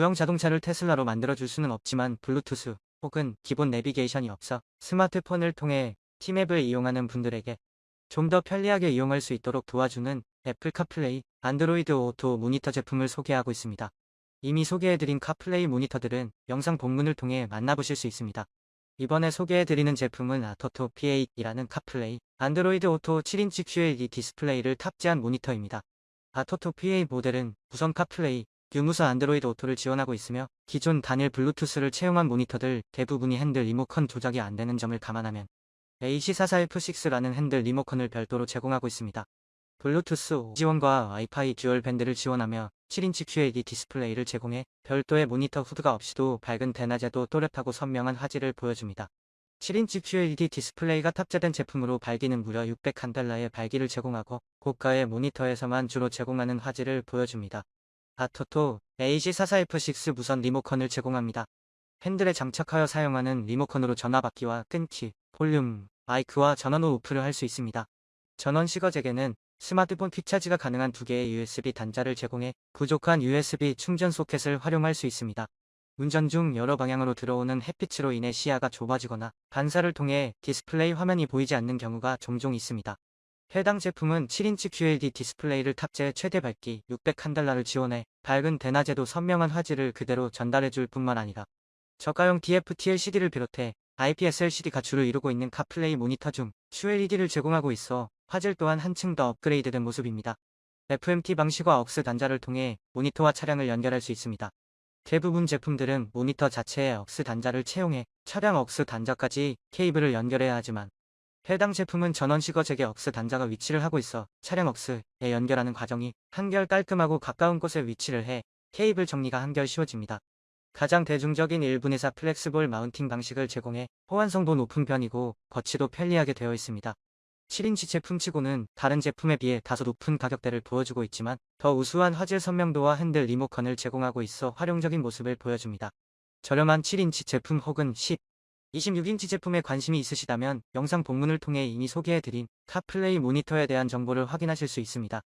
구형 자동차를 테슬라로 만들어줄 수는 없지만 블루투스 혹은 기본 내비게이션이 없어 스마트폰을 통해 티맵을 이용하는 분들에게 좀 더 편리하게 이용할 수 있도록 도와주는 애플 카플레이, 안드로이드 오토 모니터 제품을 소개하고 있습니다. 이미 소개해드린 카플레이 모니터들은 영상 본문을 통해 만나보실 수 있습니다. 이번에 소개해드리는 제품은 아토토 P8이라는 카플레이, 안드로이드 오토 7인치 QLED 디스플레이를 탑재한 모니터입니다. 아토토 P8 모델은 무선 카플레이, 유무선 안드로이드 오토를 지원하고 있으며 기존 단일 블루투스를 채용한 모니터들 대부분이 핸들 리모컨 조작이 안 되는 점을 감안하면 AC44F6라는 핸들 리모컨을 별도로 제공하고 있습니다. 블루투스 지원과 와이파이 듀얼 밴드를 지원하며 7인치 QLED 디스플레이를 제공해 별도의 모니터 후드가 없이도 밝은 대낮에도 또렷하고 선명한 화질을 보여줍니다. 7인치 QLED 디스플레이가 탑재된 제품으로 발기는 무려 601달러의 발기를 제공하고 고가의 모니터에서만 주로 제공하는 화질을 보여줍니다. 아토토 AC44F6 무선 리모컨을 제공합니다. 핸들에 장착하여 사용하는 리모컨으로 전화 받기와 끊기, 볼륨, 마이크와 전원 후 오프를 할 수 있습니다. 전원 시거잭에는 스마트폰 퀵차지가 가능한 두 개의 USB 단자를 제공해 부족한 USB 충전 소켓을 활용할 수 있습니다. 운전 중 여러 방향으로 들어오는 햇빛으로 인해 시야가 좁아지거나 반사를 통해 디스플레이 화면이 보이지 않는 경우가 종종 있습니다. 해당 제품은 7인치 QLED 디스플레이를 탑재해 최대 밝기 601달러를 지원해 밝은 대낮에도 선명한 화질을 그대로 전달해줄 뿐만 아니라 저가형 TFT LCD를 비롯해 IPS LCD가 주를 이루고 있는 카플레이 모니터 중 QLED를 제공하고 있어 화질 또한 한층 더 업그레이드된 모습입니다. FMT 방식과 억스 단자를 통해 모니터와 차량을 연결할 수 있습니다. 대부분 제품들은 모니터 자체에 억스 단자를 채용해 차량 억스 단자까지 케이블을 연결해야 하지만 해당 제품은 전원 시거잭에 억스 단자가 위치를 하고 있어 차량 억스에 연결하는 과정이 한결 깔끔하고 가까운 곳에 위치를 해 케이블 정리가 한결 쉬워집니다. 가장 대중적인 일본에사 플렉스볼 마운팅 방식을 제공해 호환성도 높은 편이고 거치도 편리하게 되어 있습니다. 7인치 제품치고는 다른 제품에 비해 다소 높은 가격대를 보여주고 있지만 더 우수한 화질 선명도와 핸들 리모컨을 제공하고 있어 활용적인 모습을 보여줍니다. 저렴한 7인치 제품 혹은 10, 26인치 제품에 관심이 있으시다면 영상 본문을 통해 이미 소개해드린 카플레이 모니터에 대한 정보를 확인하실 수 있습니다.